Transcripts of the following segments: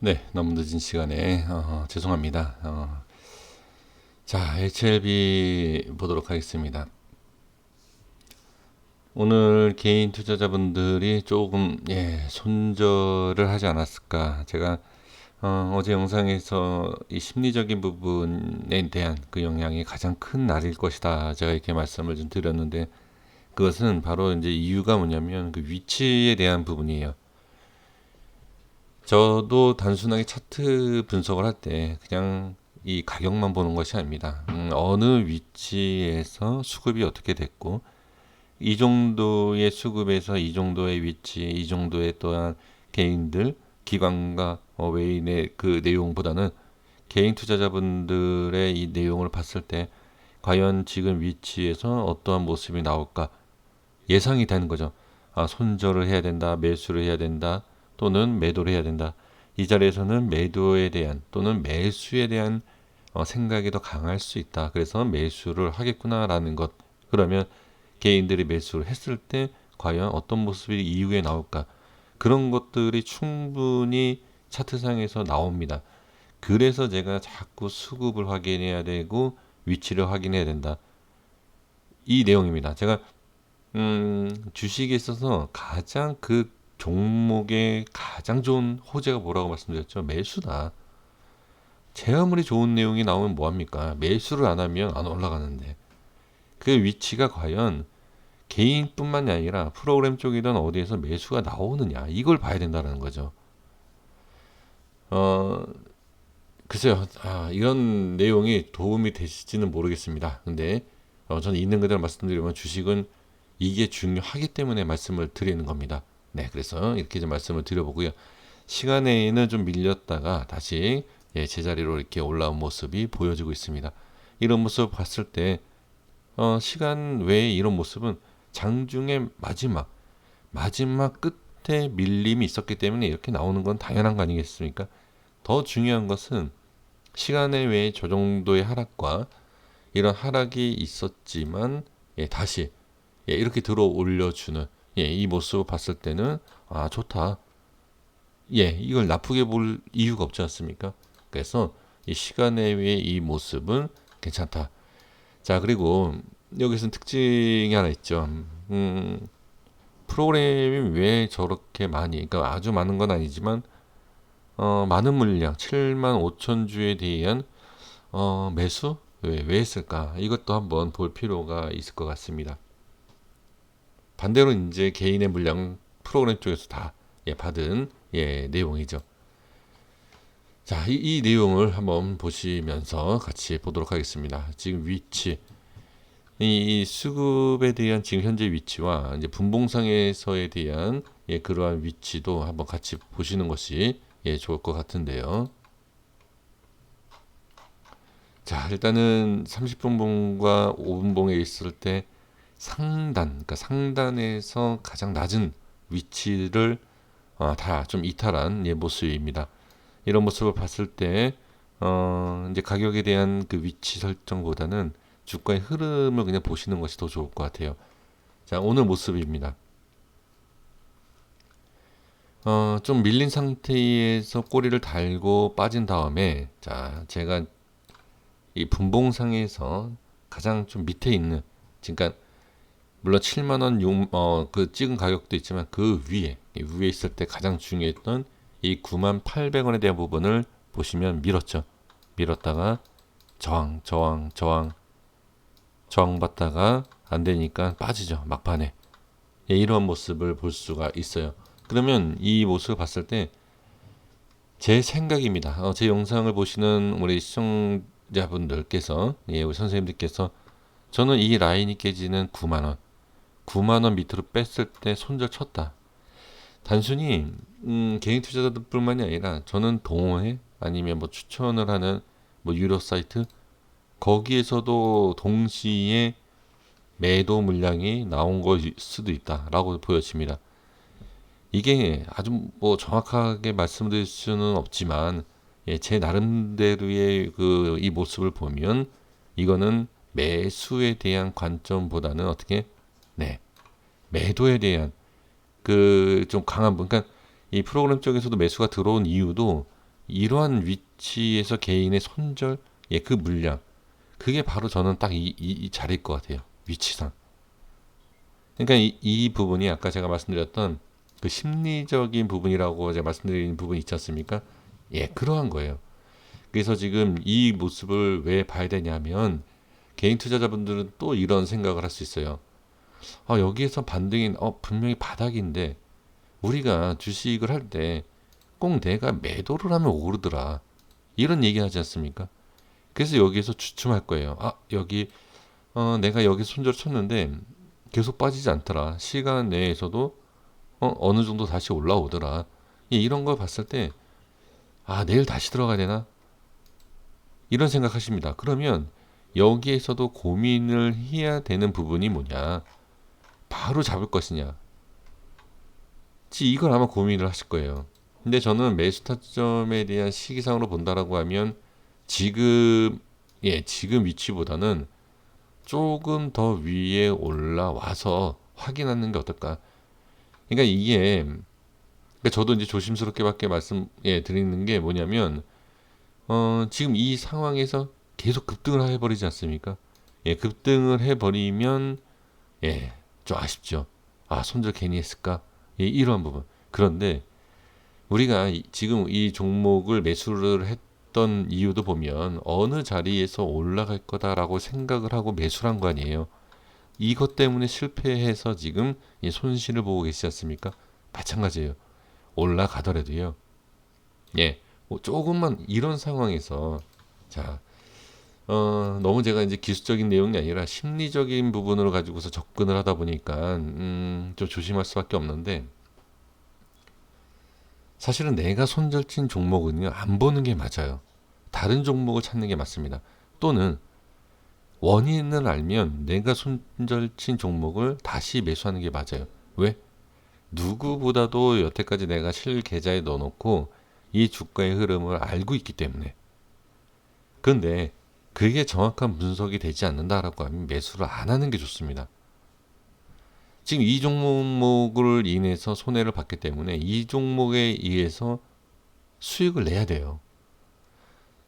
네, 너무 늦은 시간에 어, 죄송합니다. 어, 자, HLB 보도록 하겠습니다. 오늘 개인 투자자분들이 조금 예, 손절을 하지 않았을까? 제가 어, 제 영상에서 이 심리적인 부분에 대한 그 영향이 가장 큰 날일 것이다. 제가 이렇게 말씀을 좀 드렸는데 그것은 바로 이제 이유가 뭐냐면 그 위치에 대한 부분이에요. 저도 단순하게 차트 분석을 할 때 그냥 이 가격만 보는 것이 아닙니다. 음, 어느 위치에서 수급이 어떻게 됐고 이 정도의 수급에서 이 정도의 위치, 이 정도의 또한 개인들, 기관과 어, 외인의 그 내용보다는 개인 투자자분들의 이 내용을 봤을 때 과연 지금 위치에서 어떠한 모습이 나올까 예상이 되는 거죠. 아, 손절을 해야 된다, 매수를 해야 된다, 또는 매도를 해야 된다. 이 자리에서는 매도에 대한 또는 매수에 대한 어, 생각이 더 강할 수 있다. 그래서 매수를 하겠구나라는 것. 그러면 개인들이 매수를 했을 때 과연 어떤 모습이 이후에 나올까? 그런 것들이 충분히 차트상에서 나옵니다. 그래서 제가 자꾸 수급을 확인해야 되고 위치를 확인해야 된다. 이 내용입니다. 제가 음, 주식에 있어서 가장 그 종목의 가장 좋은 호재가 뭐라고 말씀드렸죠? 매수다. 제 아무리 좋은 내용이 나오면 뭐합니까? 매수를 안 하면 안 올라가는데. 그 위치가 과연 개인뿐만이 아니라 프로그램 쪽이든 어디에서 매수가 나오느냐. 이걸 봐야 된다는 거죠. 어, 글쎄요. 아, 이런 내용이 도움이 되실지는 모르겠습니다. 근데 어, 저는 있는 그대로 말씀드리면 주식은 이게 중요하기 때문에 말씀을 드리는 겁니다. 네, 그래서 이렇게 좀 말씀을 드려보고요. 시간에는 좀 밀렸다가 다시 예, 제자리로 이렇게 올라온 모습이 보여지고 있습니다. 이런 모습을 봤을 때 어, 시간 외에 이런 모습은 장중의 마지막 마지막 끝에 밀림이 있었기 때문에 이렇게 나오는 건 당연한 거 아니겠습니까? 더 중요한 것은 시간의 외에 저 정도의 하락과 이런 하락이 있었지만 예, 다시 예, 이렇게 들어 올려주는 예, 이 모습을 봤을 때는 아 좋다. 예, 이걸 나쁘게 볼 이유가 없지 않습니까? 그래서 이 시간 내외의 이 모습은 괜찮다. 자 그리고 여기서는 특징이 하나 있죠. 음, 프로그램이 왜 저렇게 많이, 그러니까 아주 많은 건 아니지만 어, 많은 물량, 7만 5천 주에 대한 어, 매수 왜, 왜 했을까? 이것도 한번 볼 필요가 있을 것 같습니다. 반대로 이제 개인의 물량 프로그램 쪽에서 다 예, 받은 예, 내용이죠. 자, 이, 이, 내용을 한번 보시면서 같이 보도록 하겠습니다. 지금 위치, 이, 이 수급에 대한 지금 현재 위치와 이제 분봉상에서에 대한 예, 그러한 위치도 한번 같이 보시는 것이 예, 좋을 것 같은데요. 자, 일단은 30분봉과 5분봉에 있을 때 상단, 그러니까 상단에서 가장 낮은 위치를 어, 다좀 이탈한 예, 모습입니다. 이런 모습을 봤을 때 어, 이제 가격에 대한 그 위치 설정보다는 주가의 흐름을 그냥 보시는 것이 더 좋을 것 같아요. 자, 오늘 모습입니다. 어, 좀 밀린 상태에서 꼬리를 달고 빠진 다음에 자, 제가 이 분봉상에서 가장 좀 밑에 있는 그러니까 물론 7만 원 용, 어, 그 찍은 가격도 있지만 그 위에 위에 있을 때 가장 중요했던 이 9만 800원에 대한 부분을 보시면 밀었죠. 밀었다가 저항, 저항, 저항, 저항 받다가 안 되니까 빠지죠. 막판에. 예, 이런 모습을 볼 수가 있어요. 그러면 이 모습을 봤을 때 제 생각입니다. 어, 제 영상을 보시는 우리 시청자분들께서, 예, 우리 선생님들께서 저는 이 라인이 깨지는 9만 원, 9만원 밑으로 뺐을 때 손절 쳤다. 단순히 음, 개인 투자자들뿐만이 아니라 저는 동호회 아니면 뭐 추천을 하는 뭐 유료 사이트 거기에서도 동시에 매도 물량이 나온 것일 수도 있다라고 보여집니다. 이게 아주 뭐 정확하게 말씀드릴 수는 없지만 예, 제 나름대로의 그 이 모습을 보면 이거는 매수에 대한 관점보다는 어떻게 네. 매도에 대한 그 좀 강한 분, 그러니까 이 프로그램 쪽에서도 매수가 들어온 이유도 이러한 위치에서 개인의 손절, 예, 그 물량, 그게 바로 저는 딱 이 이 자리일 것 같아요. 위치상. 그러니까 이, 이 부분이 아까 제가 말씀드렸던 그 심리적인 부분이라고 제가 말씀드린 부분이 있지 않습니까? 예, 그러한 거예요. 그래서 지금 이 모습을 왜 봐야 되냐면 개인 투자자분들은 또 이런 생각을 할 수 있어요. 아, 여기에서 반등이 어, 분명히 바닥인데 우리가 주식을 할 때 꼭 내가 매도를 하면 오르더라. 이런 얘기 하지 않습니까? 그래서 여기에서 주춤할 거예요. 아, 여기 어, 내가 여기 손절 쳤는데 계속 빠지지 않더라. 시간 내에서도 어, 어느 정도 다시 올라오더라. 예, 이런 걸 봤을 때 아, 내일 다시 들어가야 되나? 이런 생각하십니다. 그러면 여기에서도 고민을 해야 되는 부분이 뭐냐? 바로 잡을 것이냐? 이걸 아마 고민을 하실 거예요. 근데 저는 매수 타점에 대한 시기상으로 본다라고 하면 지금 예 지금 위치보다는 조금 더 위에 올라와서 확인하는 게 어떨까? 그러니까 이게 그러니까 저도 이제 조심스럽게밖에 말씀 예 드리는 게 뭐냐면 어 지금 이 상황에서 계속 급등을 해버리지 않습니까? 예 급등을 해버리면 예 좀 아쉽죠. 아 손절 괜히 했을까? 예 이러한 부분. 그런데 우리가 지금 이 종목을 매수를 했던 이유도 보면 어느 자리에서 올라갈 거다라고 생각을 하고 매수를 한 거 아니에요. 이것 때문에 실패해서 지금 이 손실을 보고 계시지 않습니까? 마찬가지예요. 올라가더라도요. 예, 뭐 조금만 이런 상황에서 자, 어, 너무 제가 이제 기술적인 내용이 아니라 심리적인 부분으로 가지고서 접근을 하다 보니까 음, 좀 조심할 수밖에 없는데 사실은 내가 손절친 종목은요, 안 보는 게 맞아요. 다른 종목을 찾는 게 맞습니다. 또는 원인을 알면 내가 손절친 종목을 다시 매수하는 게 맞아요. 왜? 누구보다도 여태까지 내가 실 계좌에 넣어놓고 이 주가의 흐름을 알고 있기 때문에. 그런데 그게 정확한 분석이 되지 않는다라고 하면 매수를 안 하는 게 좋습니다. 지금 이 종목을 인해서 손해를 봤기 때문에 이 종목에 의해서 수익을 내야 돼요.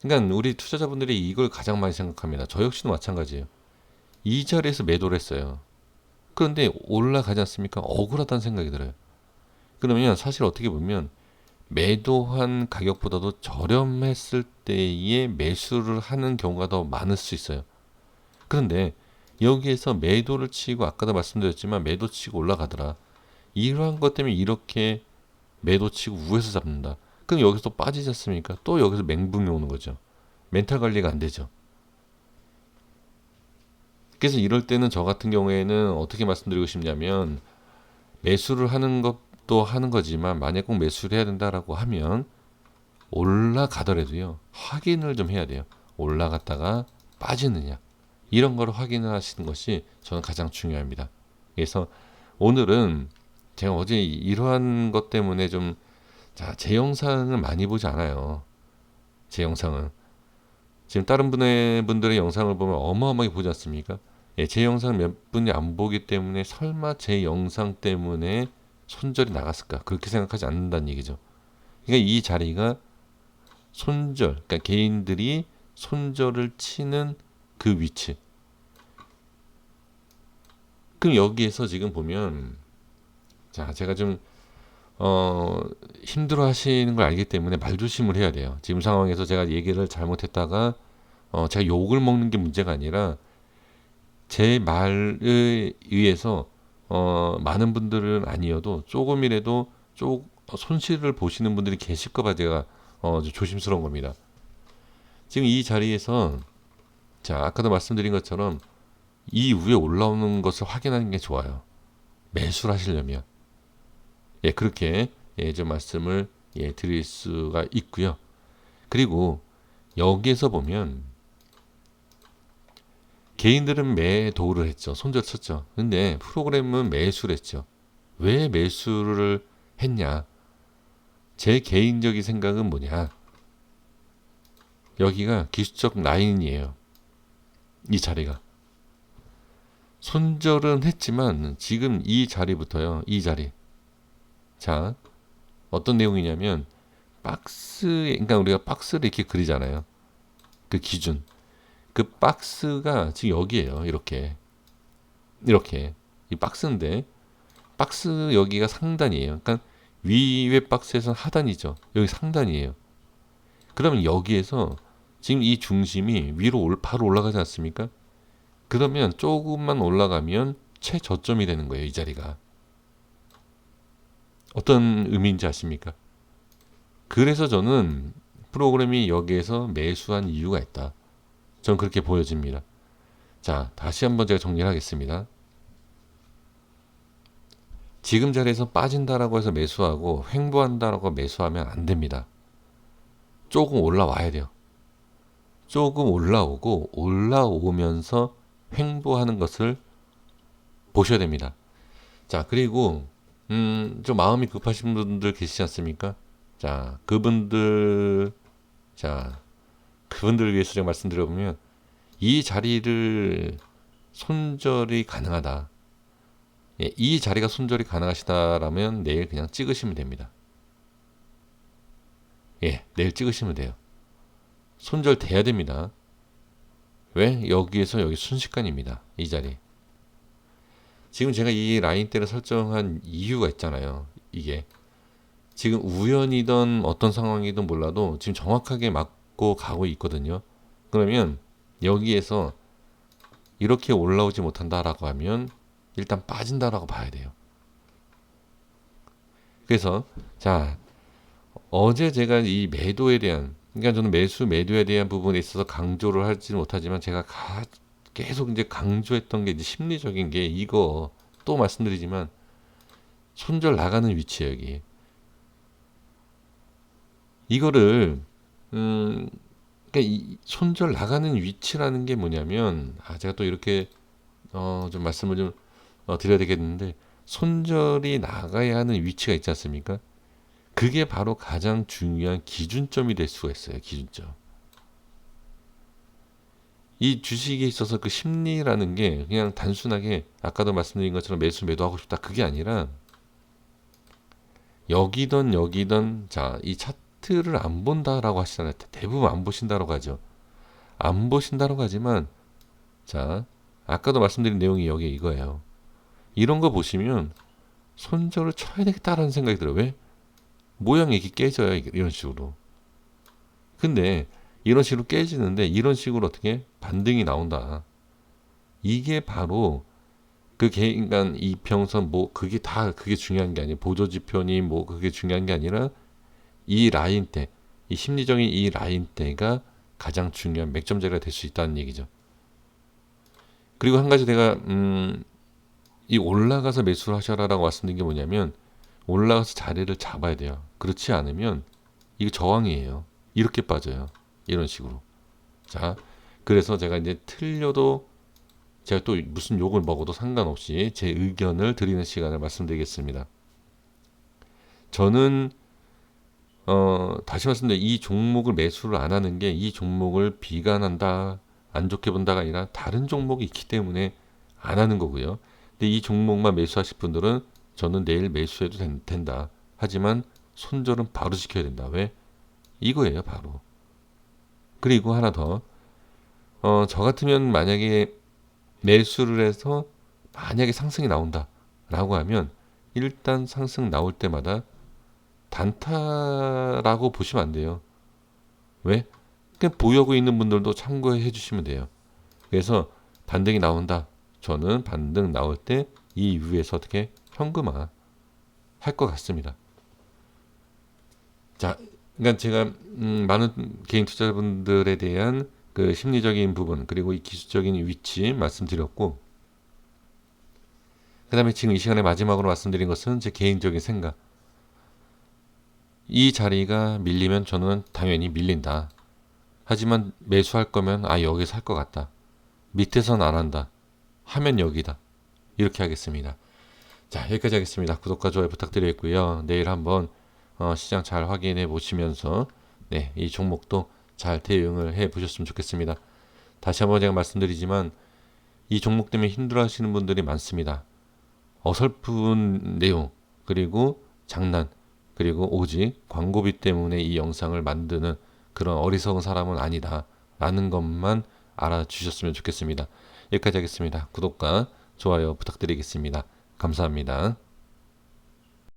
그러니까 우리 투자자분들이 이걸 가장 많이 생각합니다. 저 역시도 마찬가지예요. 이 자리에서 매도를 했어요. 그런데 올라가지 않습니까? 억울하다는 생각이 들어요. 그러면 사실 어떻게 보면 매도한 가격보다도 저렴했을 때에 매수를 하는 경우가 더 많을 수 있어요. 그런데 여기에서 매도를 치고 아까도 말씀드렸지만 매도 치고 올라가더라. 이러한 것 때문에 이렇게 매도 치고 우에서 잡는다. 그럼 여기서 또 빠지지 않습니까? 또 여기서 맹붕이 오는 거죠. 멘탈 관리가 안 되죠. 그래서 이럴 때는 저 같은 경우에는 어떻게 말씀드리고 싶냐면 매수를 하는 것 도 하는 거지만 만약 꼭 매수를 해야 된다라고 하면 올라가더라도요 확인을 좀 해야 돼요. 올라갔다가 빠지느냐 이런 걸 확인을 하시는 것이 저는 가장 중요합니다. 그래서 오늘은 제가 어제 이러한 것 때문에 좀, 자, 제 영상을 많이 보지 않아요. 제 영상은. 지금 다른 분의, 분들의 영상을 보면 어마어마하게 보지 않습니까? 예, 제 영상 몇 분이 안 보기 때문에 설마 제 영상 때문에 손절이 나갔을까? 그렇게 생각하지 않는다는 얘기죠. 그러니까 이 자리가 손절, 그러니까 개인들이 손절을 치는 그 위치. 그럼 여기에서 지금 보면 자 제가 좀 어, 힘들어 하시는 걸 알기 때문에 말조심을 해야 돼요. 지금 상황에서 제가 얘기를 잘못했다가 어, 제가 욕을 먹는 게 문제가 아니라 제 말에 의해서 어, 많은 분들은 아니어도 조금이라도 쪽 손실을 보시는 분들이 계실까봐 제가 어, 조심스러운 겁니다. 지금 이 자리에서 자, 아까도 말씀드린 것처럼 이 위에 올라오는 것을 확인하는 게 좋아요. 매수를 하시려면. 예, 그렇게 예, 좀 말씀을 예, 드릴 수가 있고요. 그리고 여기에서 보면 개인들은 매도를 했죠. 손절 쳤죠. 근데 프로그램은 매수를 했죠. 왜 매수를 했냐? 제 개인적인 생각은 뭐냐? 여기가 기술적 라인이에요. 이 자리가. 손절은 했지만 지금 이 자리부터요. 이 자리. 자, 어떤 내용이냐면 박스, 그러니까 우리가 박스를 이렇게 그리잖아요. 그 기준. 그 박스가 지금 여기에요. 이렇게. 이렇게. 이 박스인데, 박스 여기가 상단이에요. 그러니까 위의 박스에서는 하단이죠. 여기 상단이에요. 그러면 여기에서 지금 이 중심이 위로 올, 바로 올라가지 않습니까? 그러면 조금만 올라가면 최저점이 되는 거예요. 이 자리가. 어떤 의미인지 아십니까? 그래서 저는 프로그램이 여기에서 매수한 이유가 있다. 전 그렇게 보여집니다. 자, 다시 한번 제가 정리를 하겠습니다. 지금 자리에서 빠진다라고 해서 매수하고 횡보한다라고 매수하면 안 됩니다. 조금 올라와야 돼요. 조금 올라오고 올라오면서 횡보하는 것을 보셔야 됩니다. 자, 그리고 음, 좀 마음이 급하신 분들 계시지 않습니까? 자, 그분들 자, 그분들을 위해서 제가 말씀드려보면 이 자리를 손절이 가능하다. 예, 이 자리가 손절이 가능하시다라면 내일 그냥 찍으시면 됩니다. 예, 내일 찍으시면 돼요. 손절 돼야 됩니다. 왜? 여기에서 여기 순식간입니다. 이 자리. 지금 제가 이 라인대를 설정한 이유가 있잖아요. 이게 지금 우연이든 어떤 상황이든 몰라도 지금 정확하게 맞고 가고 있거든요. 그러면 여기에서 이렇게 올라오지 못한다라고 하면 일단 빠진다라고 봐야 돼요. 그래서 자 어제 제가 이 매도에 대한 그러니까 저는 매수 매도에 대한 부분에 있어서 강조를 하지는 못하지만 제가 가, 계속 이제 강조했던 게 이제 심리적인 게 이거 또 말씀드리지만 손절 나가는 위치예요 여기 이거를 음 그러니까 이 손절 나가는 위치라는 게 뭐냐면 아 제가 또 이렇게 어 좀 말씀을 좀 어, 드려야 되겠는데 손절이 나가야 하는 위치가 있지 않습니까? 그게 바로 가장 중요한 기준점이 될 수가 있어요. 기준점. 이 주식에 있어서 그 심리라는 게 그냥 단순하게 아까도 말씀드린 것처럼 매수 매도하고 싶다 그게 아니라 여기든 여기든 자이 차트 를 안 본다라고 하시잖아요. 대부분 안 보신다라고 하죠. 안 보신다라고 하지만 자 아까도 말씀드린 내용이 여기 이거예요. 이런 거 보시면 손절을 쳐야 되겠다라는 생각이 들어요. 왜? 모양이 이렇게 깨져요. 이런 식으로. 근데 이런 식으로 깨지는데 이런 식으로 어떻게 반등이 나온다. 이게 바로 그 개인간 이평선 뭐 그게 다 그게 중요한 게 아니에요. 보조 지표니 뭐 그게 중요한 게 아니라 이 라인 때, 이 심리적인 이 라인 때가 가장 중요한 맥점 자리가 될 수 있다는 얘기죠. 그리고 한 가지 내가 음, 이 올라가서 매수를 하셔라라고 말씀드린 게 뭐냐면 올라가서 자리를 잡아야 돼요. 그렇지 않으면 이거 저항이에요. 이렇게 빠져요. 이런 식으로. 자, 그래서 제가 이제 틀려도 제가 또 무슨 욕을 먹어도 상관없이 제 의견을 드리는 시간을 말씀드리겠습니다. 저는 어, 다시 말씀드려 이 종목을 매수를 안 하는 게 이 종목을 비관한다, 안 좋게 본다가 아니라 다른 종목이 있기 때문에 안 하는 거고요. 근데 이 종목만 매수하실 분들은 저는 내일 매수해도 된, 다 하지만 손절은 바로 지켜야 된다. 왜? 이거예요, 바로. 그리고 하나 더. 어, 저 같으면 만약에 매수를 해서 만약에 상승이 나온다. 라고 하면 일단 상승 나올 때마다 단타라고 보시면 안 돼요. 왜? 그냥 보유하고 있는 분들도 참고해 주시면 돼요. 그래서 반등이 나온다. 저는 반등 나올 때 이 위에서 어떻게 현금화 할 것 같습니다. 자, 그러니까 제가 음, 많은 개인 투자자분들에 대한 그 심리적인 부분 그리고 이 기술적인 위치 말씀드렸고 그 다음에 지금 이 시간에 마지막으로 말씀드린 것은 제 개인적인 생각 이 자리가 밀리면 저는 당연히 밀린다 하지만 매수할 거면 아 여기 살것 같다 밑에선 안 한다 하면 여기다. 이렇게 하겠습니다. 자, 여기까지 하겠습니다. 구독과 좋아요 부탁드리겠고요. 내일 한번 어, 시장 잘 확인해 보시면서 네, 이 종목도 잘 대응을 해 보셨으면 좋겠습니다. 다시 한번 제가 말씀드리지만 이 종목 때문에 힘들어 하시는 분들이 많습니다. 어설픈 내용, 그리고 장난, 그리고 오직 광고비 때문에 이 영상을 만드는 그런 어리석은 사람은 아니다. 라는 것만 알아주셨으면 좋겠습니다. 여기까지 하겠습니다. 구독과 좋아요 부탁드리겠습니다. 감사합니다.